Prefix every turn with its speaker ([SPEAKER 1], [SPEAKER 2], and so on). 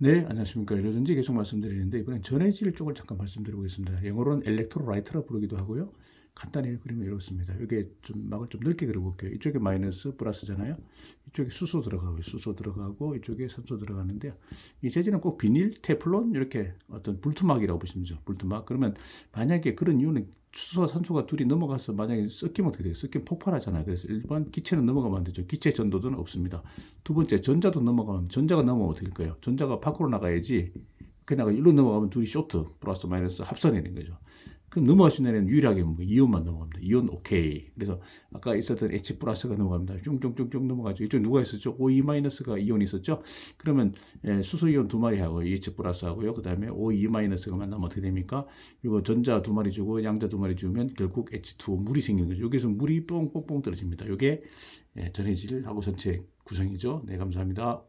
[SPEAKER 1] 네, 안녕하십니까. 일로전지 계속 말씀드리는데 이번엔 전해질 쪽을 잠깐 말씀드리겠습니다. 영어로는 엘렉트로라이트라 부르기도 하고요. 간단히 그림을 이렇습니다. 이게 좀 막을 좀 넓게 그려볼게요. 이쪽에 마이너스 플러스잖아요. 이쪽에 수소 들어가고 수소 들어가고 이쪽에 산소 들어가는데요. 이 재질은 꼭 비닐, 테플론 이렇게 어떤 불투막이라고 보시면 되죠. 불투막. 그러면 만약에 그런 이유는 수소와 산소가 둘이 넘어가서 만약에 섞이면 어떻게 돼요? 섞이면 폭발하잖아요. 그래서 일반 기체는 넘어가면 안 되죠. 기체 전도는 없습니다. 두 번째 전자도 넘어가면 전자가 넘어가면 어떻게 될까요? 전자가 밖으로 나가야지 그냥 일로 넘어가면 둘이 쇼트 플러스 마이너스 합선이 되는 거죠. 그럼 넘어갈 수 있는 애는 유일하게 뭐 이온만 넘어갑니다. 이온 오케이. 그래서 아까 있었던 H 플러스가 넘어갑니다. 쭉쭉쭉쭉 넘어가죠. 이쪽 누가 있었죠? O2 마이너스가 이온이 있었죠? 그러면 예, 수소 이온 두 마리 하고 H 플러스 하고요. 그 다음에 O2 마이너스가 만나면 어떻게 됩니까? 이거 전자 두 마리 주고 양자 두 마리 주면 결국 H2O 물이 생기는 거죠. 여기서 물이 뽕뽕뽕 떨어집니다. 이게 예, 전해질 하고 전체 구성이죠. 네, 감사합니다.